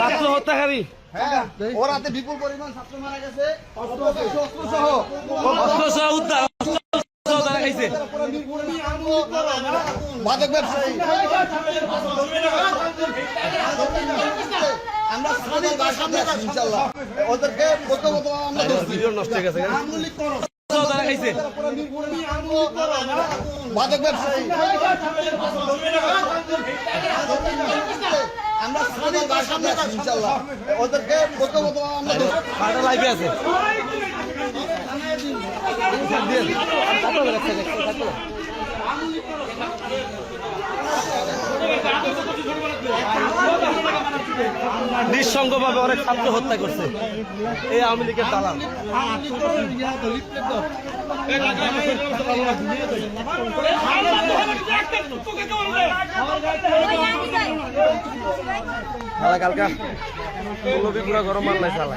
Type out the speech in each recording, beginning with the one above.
ছাত্র হত্যাকারী। হ্যাঁ ওর হাতে বিপুল পরিমাণ ছাত্র মারা গেছে। অস্ত্র সহ অস্ত্র সহ উদ্ধার ওদেরকে নষ্ট হয়ে গেছে মাদক ব্যবসায়ী লাইভে আছে। নিঃসঙ্গভাবে অনেক ছাত্র হত্যা করছে। এই আওয়ামী লীগের দালাল। শালা কালকা ফুলকপি পুরা গরম মাল নাই শালা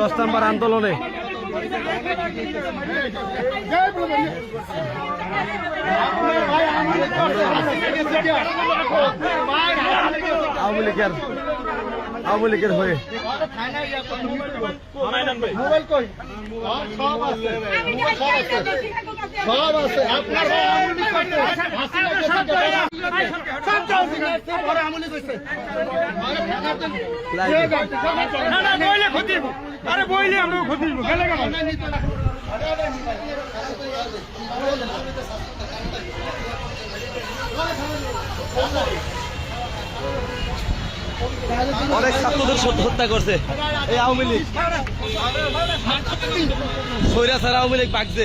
দশ নাম্বার আন্দোলনে। আওয়ামী লীগের আওয়ামী লীগের হয়ে। সব আছে। আপনার। আরে বইলে আমরা ক্ষতি হইবো। গেলে। অনেক ছাত্রদের সত্য- হত্যা করছে। এই আওয়ামী লীগ। সৈরা ছাড়া আওয়ামী লীগ বাগছে।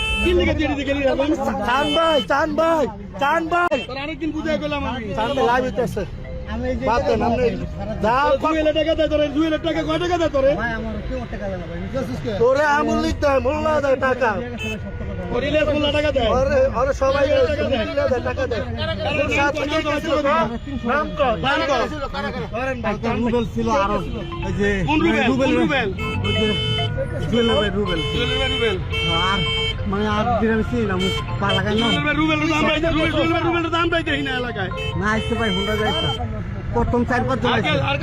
চান ভাই চান ভাই চান ভাই আরেকদিন বুঝাই গেলাম আমি চান ভাই লাভ হইতাছে তোরে আমুলি দেয় মোল্লা দেয় টাকা সবাই টাকা দেয় রুবেল ছিল আরও এই যে কোন রুবেল জুয়েলের ভাই রুবেল আর মানে আর দিলাম ছিলাম পা লাগাই না। রুবেল রুবেল দাম পাইতে রুবেল রুবেল রুবেল দাম পাইতে এই না এলাকায়। না আসতে পাই হুন্ডা যাইছে প্রথম চার পাঁচ জন আর